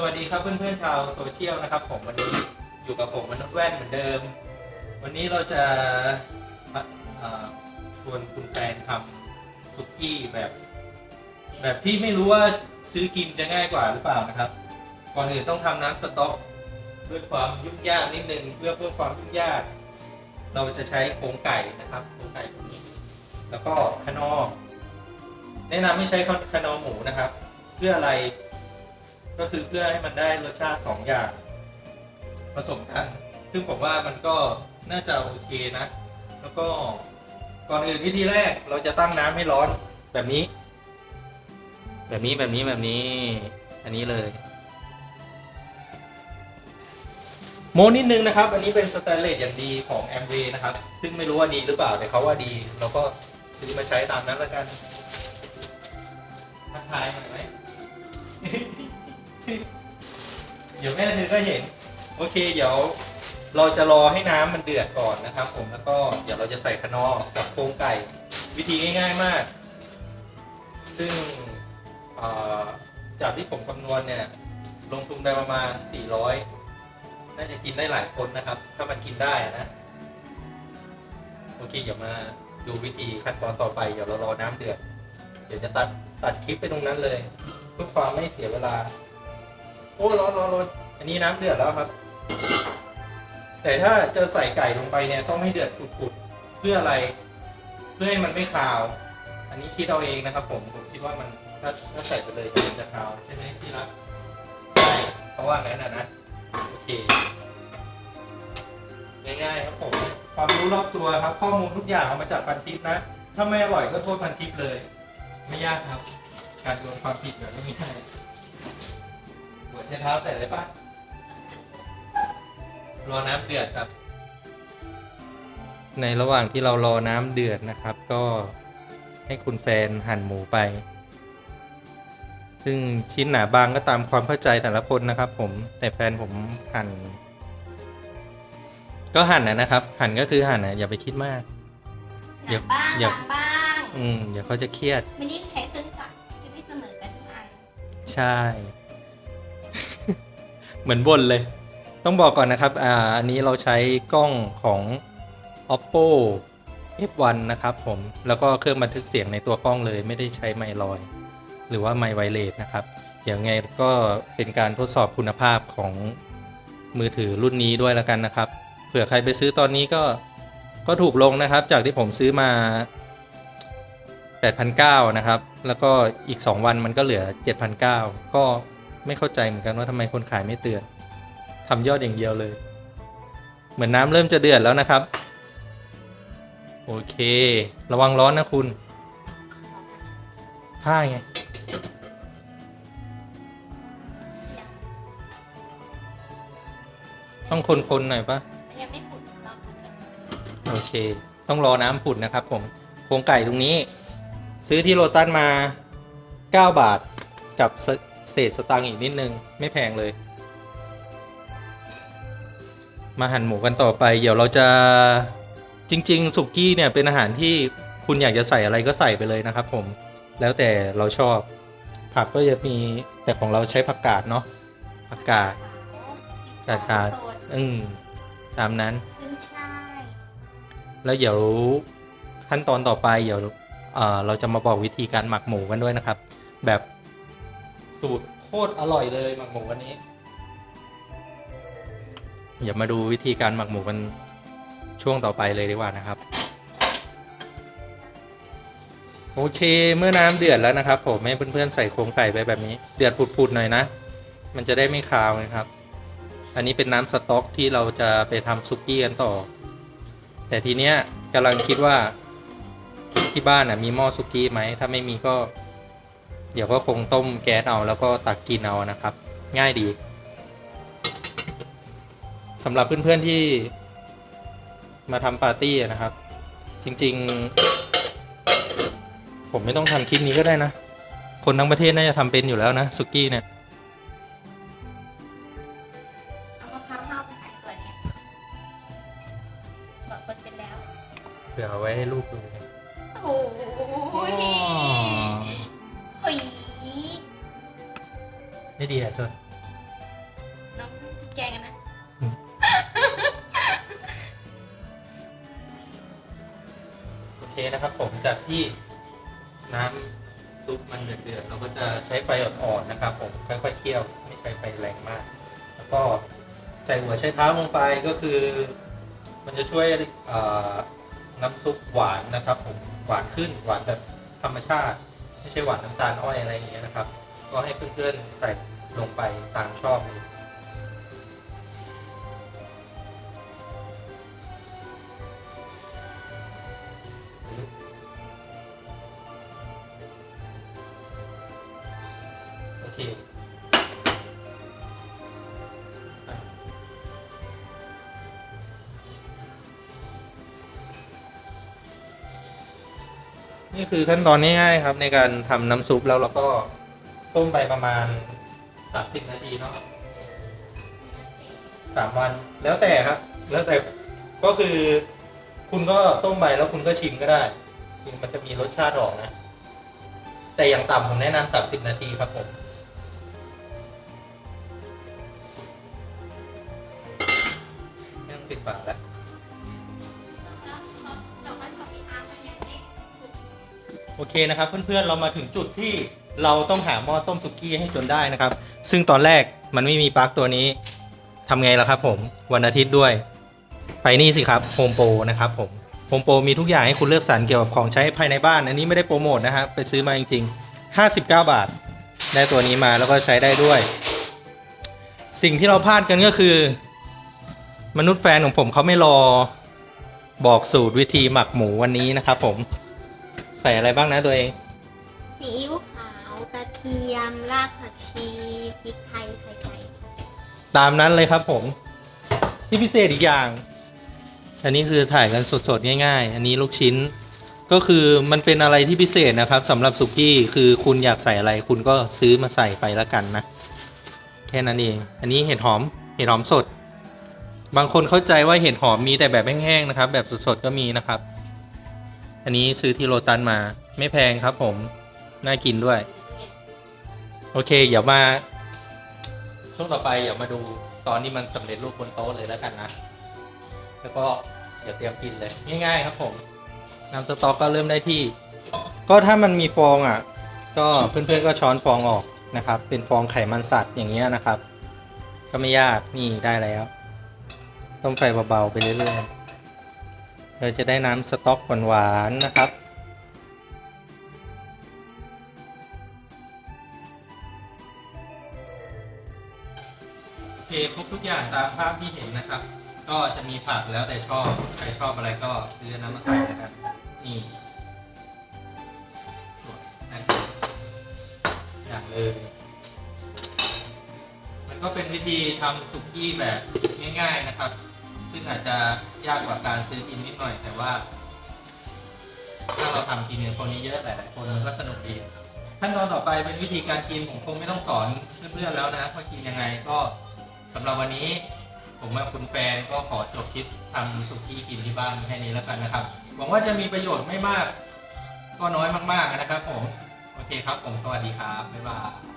สวัสดีครับเพื่อนๆชาวโซเชียลนะครับ ผมวันนี้อยู่กับผมมนุษย์แว่นเหมือนเดิม วันนี้เราจะมาเอ่อชวนคุณแฟนทำสุกี้แบบ แบบที่ไม่รู้ว่าซื้อกินจะง่ายกว่าหรือเปล่านะครับ ก่อนอื่นต้องทำน้ำสต๊อกด้วยความยุ่งยากนิดนึงเพื่อเพิ่มความยุ่งยาก เราจะใช้โครงไก่นะครับโครงไก่ตัวนี้ แล้วก็คนอแนะนำไม่ใช้คนอหมูนะครับ เพื่ออะไร ก็คือเพื่อให้มันได้รสชาติสองอย่างผสมกัน ซึ่งผมว่ามันก็น่าจะโอเคนะ แล้วก็ก่อนอื่นวิธีแรกเราจะตั้งน้ำให้ร้อนแบบนี้ แบบนี้แบบนี้แบบนี้ อันนี้เลย โมนิดนึงนะครับ อันนี้เป็นสแตนเลสอย่างดีของแอมเวนะครับ ซึ่งไม่รู้ว่าดีหรือเปล่าแต่เขาว่าดี เราก็ซื้อมาใช้ตามนั้นแล้วกันทักทายหน่อยไหม แม่เธอก็เห็น โอเค เดี๋ยวเราจะรอให้น้ำมันเดือดก่อนนะครับ ผมแล้วก็เดี๋ยวเราจะใส่คนอกับโครงไก่ วิธีง่าย ๆมาก ซึ่งจากที่ผมคำนวณเนี่ย ลงทุนไปประมาณ 400 น่าจะกินได้หลายคนนะครับ ถ้ามันกินได้นะ โอเค เดี๋ยวมาดูวิธีขั้นตอนต่อไป เดี๋ยวเรารอน้ำเดือด เดี๋ยวจะตัดตัดคลิปไปตรงนั้นเลย เพื่อความไม่เสียเวลา โอ้ร้อนร้อนร้อน อันนี้น้ำเดือดแล้วครับ แต่ถ้าจะใส่ไก่ลงไปเนี่ยต้องให้เดือดปุดๆเพื่ออะไร เพื่อให้มันไม่คาว อันนี้คิดเอาเองนะครับ ผมผมคิดว่ามันถ้าถ้าใส่ไปเลยมันจะคาวใช่ไหมพี่รักใช่เพราะว่างั้นนะนะโอเคง่ายๆครับผมความรู้รอบตัวครับ ข้อมูลทุกอย่างเอามาจากพันทิปนะ ถ้าไม่อร่อยก็โทษพันทิปเลย ไม่ยากครับ การโยนความผิดแบบไม่ง่ายหัวใช้เท้าใส่เลยปะ รอน้ำเดือดครับ ในระหว่างที่เรารอน้ำเดือดนะครับ ก็ให้คุณแฟนหั่นหมูไป ซึ่งชิ้นหนาบางก็ตามความเข้าใจแต่ละคนนะครับผมแต่แฟนผมหั่น ก็หั่นนะนะครับ หั่นก็คือหั่นนะอย่าไปคิดมากหนักบ้างอย่าบางบ้างอืมเดี๋ยวเขาจะเครียด ไม่ได้ใช้เครื่องจักรจะไม่เสมอกันทุกอัน ใช่ เหมือนบนเลย ต้องบอกก่อนนะครับอ่าอันนี้เราใช้กล้องของ oppo f1 นะครับผมแล้วก็เครื่องบันทึกเสียงในตัวกล้องเลยไม่ได้ใช้ไมค์ลอย หรือว่าไมค์ไวเลสนะครับเดี๋ยวไงก็เป็นการทดสอบคุณภาพของมือถือรุ่นนี้ด้วยแล้วกันนะครับเผื่อใครไปซื้อตอนนี้ก็ก็ถูกลงนะครับ จากที่ผมซื้อมา8,900นะครับ แล้วก็อีก 2 วันมันก็เหลือ7,900ก็ไม่เข้าใจเหมือนกันว่าทำไมคนขายไม่เตือน ทำยอดอย่างเดียวเลย เหมือนน้ำเริ่มจะเดือดแล้วนะครับ โอเค ระวังร้อนนะคุณ ผ้าไง ต้องคนๆหน่อยปะมันยังไม่ผุดลองดูกันโอเค ต้องรอน้ำผุดนะครับผมโครงไก่ตรงนี้ ซื้อที่โรตัสมา 9 บาทกับเศเศษสตังค์อีกนิดนึง ไม่แพงเลย มาหั่นหมูกันต่อไป เดี๋ยวเราจะจริง ๆ สุกี้เนี่ยเป็นอาหารที่คุณอยากจะใส่อะไรก็ใส่ไปเลยนะครับ ผม แล้วแต่เราชอบ ผักก็จะมีแต่ของเราใช้ผักกาดเนาะผักกาดชาชาสดอืมตามนั้นขึ้นช่ายแล้วเดี๋ยวขั้นตอนต่อไปเดี๋ยวเอ่อเราจะมาบอกวิธีการหมักหมูกันด้วยนะครับ แบบสูตรโคตรอร่อยเลยหมักหมูวันนี้ อย่ามาดูวิธีการหมักหมูกันช่วงต่อไปเลยดีกว่านะครับ โอเคเมื่อน้ำเดือดแล้วนะครับ ผมให้เพื่อนๆใส่โครงไก่ไปแบบนี้ เดือดผุดๆหน่อยนะ มันจะได้ไม่คาวนะครับ อันนี้เป็นน้ำสต๊อกที่เราจะไปทำซุกี้กันต่อ แต่ทีเนี้ยกำลังคิดว่าที่บ้านน่ะมีหม้อซุกี้ไหมถ้าไม่มีก็ เดี๋ยวก็คงต้มแก๊สเอาแล้วก็ตักกินเอานะครับ ง่ายดี สำหรับเพื่อนๆที่มาทำปาร์ตี้อะนะครับ จริงๆ ผมไม่ต้องทำคลิปนี้ก็ได้นะ คนทั้งประเทศน่าจะทำเป็นอยู่แล้วนะซุกี้เนี่ยเอามะพร้าวห้าวไปขายสวนเนี่ยสอนคนเป็นแล้วเผื่อเอาไว้ให้ลูกดูโอ้ยโอ้ยไม่ดีอะชน นะครับ ผมจากที่น้ำซุปมันเดือดๆเราก็จะใช้ไฟอ่อนๆนะครับ ผมค่อยๆเคี่ยวไม่ใช้ไฟแรงมาก แล้วก็ใส่หัวไชเท้าลงไปก็คือ มันจะช่วยน้ำซุปหวานนะครับ ผมหวานขึ้นหวานแบบธรรมชาติ ไม่ใช่หวานน้ำตาลอ้อยอะไรอย่างเงี้ยนะครับ ก็ให้เพื่อนๆใส่ลงไปตามชอบเลย เคนี่คือขั้นตอนง่ายๆครับ ในการทำน้ำซุปแล้วเราก็ต้มไปประมาณสามสิบนาทีเนาะสามวันแล้วแต่ครับ แล้วแต่ก็คือ คุณก็ต้มไปแล้วคุณก็ชิมก็ได้มันจะมีรสชาติออกนะ แต่อย่างต่ำผมแนะนำสามสิบนาทีครับผม ไม่ต้องปิดฝาแล้วโอเคนะครับเพื่อนๆเรามาถึงจุดที่เราต้องหาหม้อต้มสุกี้ให้จนได้นะครับ ซึ่งตอนแรกมันไม่มีปลั๊กตัวนี้ทำไงล่ะครับผมวันอาทิตย์ด้วย ไปนี่สิครับโฮมโปรนะครับผมโฮมโปรมีทุกอย่างให้คุณเลือกสรรเกี่ยวกับของใช้ภายในบ้าน อันนี้ไม่ได้โปรโมทนะครับไปซื้อมาจริง ๆ 59 บาท ได้ตัวนี้มาแล้วก็ใช้ได้ด้วย สิ่งที่เราพลาดกันก็คือ มนุษย์แฟนของผมเขาไม่รอบอกสูตรวิธีหมักหมูวันนี้นะครับผมใส่อะไรบ้างนะตัวเองซีอิ๊วขาวกระเทียมรากผักชีพริกไทยไข่ไก่ตามนั้นเลยครับผม ที่พิเศษอีกอย่าง อันนี้คือถ่ายกันสดๆง่าย ๆ อันนี้ลูกชิ้น ก็คือมันเป็นอะไรที่พิเศษนะครับสำหรับสุกี้คือคุณอยากใส่อะไร คุณก็ซื้อมาใส่ไปแล้วกันนะ แค่นั้นเอง อันนี้เห็ดหอมเห็ดหอมสด บางคนเข้าใจว่าเห็ดหอมมีแต่แบบแห้งๆนะครับ แบบสดๆก็มีนะครับ อันนี้ซื้อที่โรตันมาไม่แพงครับ ผม น่ากินด้วย โอเค เดี๋ยวมาช่วงต่อไปเดี๋ยวมาดูตอนนี้มันสำเร็จรูปบนโต๊ะเลยแล้วกันนะ แล้วก็เดี๋ยวเตรียมกินเลยง่ายๆครับ ผมน้ำสต๊อกก็เริ่มได้ที่ ก็ถ้ามันมีฟองอะ ก็เพื่อนๆก็ช้อนฟองออกนะครับ เป็นฟองไขมันสัตว์อย่างเงี้ยนะครับ ก็ไม่ยากนี่ได้แล้ว ต้มไฟเบาๆไปเรื่อยๆ เราจะได้น้ำสต๊อกหวานๆนะครับ โอเคครบทุกอย่างตามภาพที่เห็นนะครับ ก็จะมีผักแล้วแต่ชอบ ใครชอบอะไรก็ซื้อน้ำมาใส่นะครับ นี่นะครับอย่างเลยมันก็เป็นวิธีทำสุกี้แบบง่าย ๆนะครับ ซึ่งอาจจะยากกว่าการซื้อกินนิดหน่อย แต่ว่า ถ้าเราทำกินเนี่ยคนนี้เยอะหลายๆคนมันก็สนุกดีขั้นตอนต่อไปเป็นวิธีการกินผมคงไม่ต้องสอนเพื่อนๆแล้วนะว่ากินยังไงก็สำหรับวันนี้ ผมกับคุณแฟนก็ขอจบคลิปทำสุกี้กินที่บ้านแค่นี้แล้วกันนะครับหวังว่าจะมีประโยชน์ไม่มาก ก็น้อยมากๆนะครับ ผม โอเคครับ ผมสวัสดีครับบ๊ายบาย